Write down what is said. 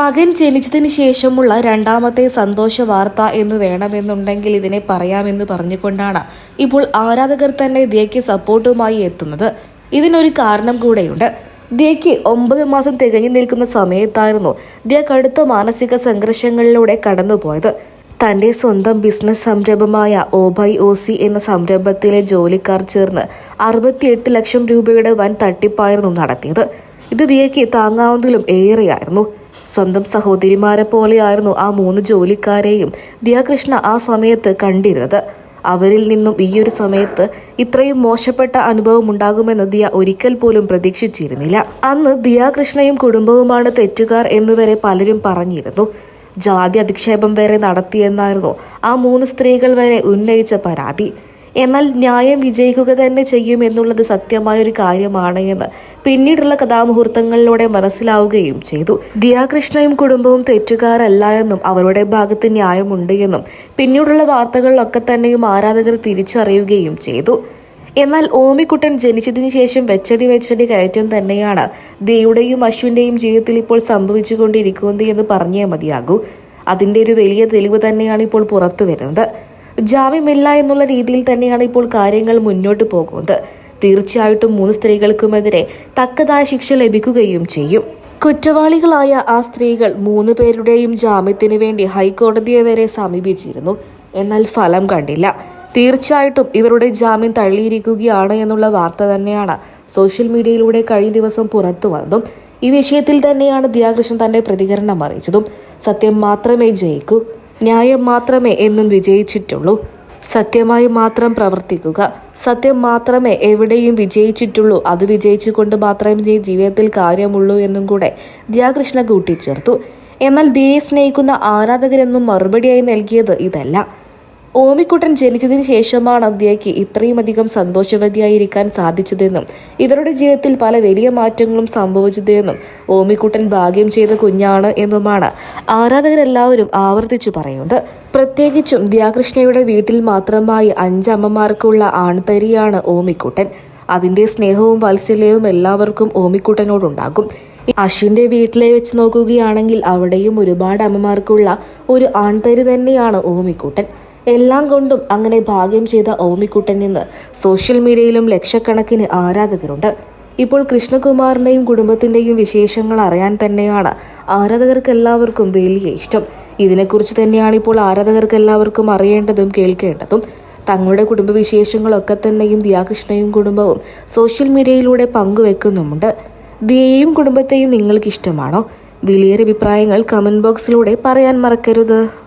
മകൻ ജനിച്ചതിന് ശേഷമുള്ള രണ്ടാമത്തെ സന്തോഷ വാർത്ത എന്ന് വേണമെന്നുണ്ടെങ്കിൽ ഇതിനെ പറയാമെന്ന് പറഞ്ഞുകൊണ്ടാണ് ഇപ്പോൾ ആരാധകർ തന്നെ ദിയയ്ക്ക് സപ്പോർട്ടുമായി എത്തുന്നത്. ഇതിനൊരു കാരണം കൂടെയുണ്ട്. ദിയയ്ക്ക് ഒമ്പത് മാസം തികഞ്ഞു നിൽക്കുന്ന സമയത്തായിരുന്നു ദിയ കടുത്ത മാനസിക സംഘർഷങ്ങളിലൂടെ കടന്നുപോയത്. തന്റെ സ്വന്തം ബിസിനസ് സംരംഭമായ ഓബൈ ഓസി എന്ന സംരംഭത്തിലെ ജോലിക്കാർ ചേർന്ന് അറുപത്തിയെട്ട് ലക്ഷം രൂപയുടെ വൻ തട്ടിപ്പായിരുന്നു നടത്തിയത്. ഇത് ദിയയ്ക്ക് താങ്ങാവുന്നതിലും ഏറെയായിരുന്നു. സ്വന്തം സഹോദരിമാരെ പോലെയായിരുന്നു ആ മൂന്ന് ജോലിക്കാരെയും ദിയാകൃഷ്ണ ആ സമയത്ത് കണ്ടിരുന്നത്. അവരിൽ നിന്നും ഈ ഒരു സമയത്ത് ഇത്രയും മോശപ്പെട്ട അനുഭവം ഉണ്ടാകുമെന്ന് ദിയ ഒരിക്കൽ പോലും പ്രതീക്ഷിച്ചിരുന്നില്ല. അന്ന് ദിയാകൃഷ്ണയും കുടുംബവുമാണ് തെറ്റുകാർ എന്നുവരെ പലരും പറഞ്ഞിരുന്നു. ജാതി അധിക്ഷേപം വരെ നടത്തിയെന്നായിരുന്നു ആ മൂന്ന് സ്ത്രീകൾ വരെ ഉന്നയിച്ച പരാതി. എന്നാൽ ന്യായം വിജയിക്കുക തന്നെ ചെയ്യുമെന്നുള്ളത് സത്യമായ ഒരു കാര്യമാണ് എന്ന് പിന്നീടുള്ള കഥാമുഹൂർത്തങ്ങളിലൂടെ മനസ്സിലാവുകയും ചെയ്തു. ദിയാകൃഷ്ണയും കുടുംബവും തെറ്റുകാരല്ല എന്നും അവരുടെ ഭാഗത്ത് ന്യായമുണ്ട് എന്നും പിന്നീടുള്ള വാർത്തകളിലൊക്കെ തന്നെയും ആരാധകർ തിരിച്ചറിയുകയും ചെയ്തു. എന്നാൽ ഓമിക്കുട്ടൻ ജനിച്ചതിന് ശേഷം വെച്ചടി വെച്ചടി കയറ്റം തന്നെയാണ് ദിയുടെയും അശ്വിന്റെയും ജീവിതത്തിൽ ഇപ്പോൾ സംഭവിച്ചുകൊണ്ടിരിക്കുന്നത് എന്ന് പറഞ്ഞേ മതിയാകൂ. അതിന്റെ ഒരു വലിയ തെളിവ് തന്നെയാണ് ഇപ്പോൾ പുറത്തു വരുന്നത്. ജാമ്യമില്ല എന്നുള്ള രീതിയിൽ തന്നെയാണ് ഇപ്പോൾ കാര്യങ്ങൾ മുന്നോട്ട് പോകുന്നത്. തീർച്ചയായിട്ടും മൂന്ന് സ്ത്രീകൾക്കുമെതിരെ തക്കതായ ശിക്ഷ ലഭിക്കുകയും ചെയ്യും. കുറ്റവാളികളായ ആ സ്ത്രീകൾ മൂന്ന് പേരുടെയും ജാമ്യത്തിന് വേണ്ടി ഹൈക്കോടതിയെ വരെ സമീപിച്ചിരുന്നു. എന്നാൽ ഫലം കണ്ടില്ല. തീർച്ചയായിട്ടും ഇവരുടെ ജാമ്യം തള്ളിയിരിക്കുകയാണ് എന്നുള്ള വാർത്ത തന്നെയാണ് സോഷ്യൽ മീഡിയയിലൂടെ കഴിഞ്ഞ ദിവസം പുറത്തു വന്നതും. ഈ വിഷയത്തിൽ തന്നെയാണ് ദിയാകൃഷ്ണൻ തന്റെ പ്രതികരണം അറിയിച്ചതും. സത്യം മാത്രമേ ജയിക്കൂ. ന്യായം മാത്രമേ എന്നും വിജയിച്ചിട്ടുള്ളൂ. സത്യമായി മാത്രം പ്രവർത്തിക്കുക. സത്യം മാത്രമേ എവിടെയും വിജയിച്ചിട്ടുള്ളൂ. അത് വിജയിച്ചുകൊണ്ട് മാത്രമേ ജീവിതത്തിൽ കാര്യമുള്ളൂ എന്നും കൂടെ ദിയാകൃഷ്ണ കൂട്ടിച്ചേർത്തു. എന്നാൽ ദിയെ സ്നേഹിക്കുന്ന ആരാധകരെന്നും മറുപടിയായി നൽകിയത് ഇതല്ല. ഓമിക്കുട്ടൻ ജനിച്ചതിന് ശേഷമാണ് അദ്യയ്ക്ക് ഇത്രയും അധികം സന്തോഷവതിയായിരിക്കാൻ സാധിച്ചതെന്നും ഇവരുടെ ജീവിതത്തിൽ പല വലിയ മാറ്റങ്ങളും സംഭവിച്ചതെന്നും ഓമിക്കുട്ടൻ ഭാഗ്യം ചെയ്ത കുഞ്ഞാണ് എന്നുമാണ് ആരാധകരെല്ലാവരും ആവർത്തിച്ചു പറയുന്നത്. പ്രത്യേകിച്ചും ദിയാകൃഷ്ണയുടെ വീട്ടിൽ മാത്രമായി അഞ്ചമ്മമാർക്കുള്ള ആൺതരിയാണ് ഓമിക്കുട്ടൻ. അതിന്റെ സ്നേഹവും വാത്സല്യവും എല്ലാവർക്കും ഓമിക്കുട്ടനോടുണ്ടാകും. അശ്വിന്റെ വീട്ടിലെ വെച്ച് നോക്കുകയാണെങ്കിൽ അവിടെയും ഒരുപാട് അമ്മമാർക്കുള്ള ഒരു ആൺതരി തന്നെയാണ് ഓമിക്കുട്ടൻ. എല്ലാം കൊണ്ടും അങ്ങനെ ഭാഗ്യം ചെയ്ത ഓമിക്കുട്ടൻ നിന്ന് സോഷ്യൽ മീഡിയയിലും ലക്ഷക്കണക്കിന് ആരാധകരുണ്ട്. ഇപ്പോൾ കൃഷ്ണകുമാറിന്റെയും കുടുംബത്തിന്റെയും വിശേഷങ്ങൾ അറിയാൻ തന്നെയാണ് ആരാധകർക്ക് എല്ലാവർക്കും വലിയ ഇഷ്ടം. ഇതിനെക്കുറിച്ച് തന്നെയാണ് ഇപ്പോൾ ആരാധകർക്ക് എല്ലാവർക്കും അറിയേണ്ടതും കേൾക്കേണ്ടതും. തങ്ങളുടെ കുടുംബവിശേഷങ്ങളൊക്കെ തന്നെയും ദിയാകൃഷ്ണയും കുടുംബവും സോഷ്യൽ മീഡിയയിലൂടെ പങ്കുവെക്കുന്നുമുണ്ട്. ദിയയും കുടുംബത്തെയും നിങ്ങൾക്ക് ഇഷ്ടമാണോ വലിയ അഭിപ്രായങ്ങൾ കമന്റ് ബോക്സിലൂടെ പറയാൻ മറക്കരുത്.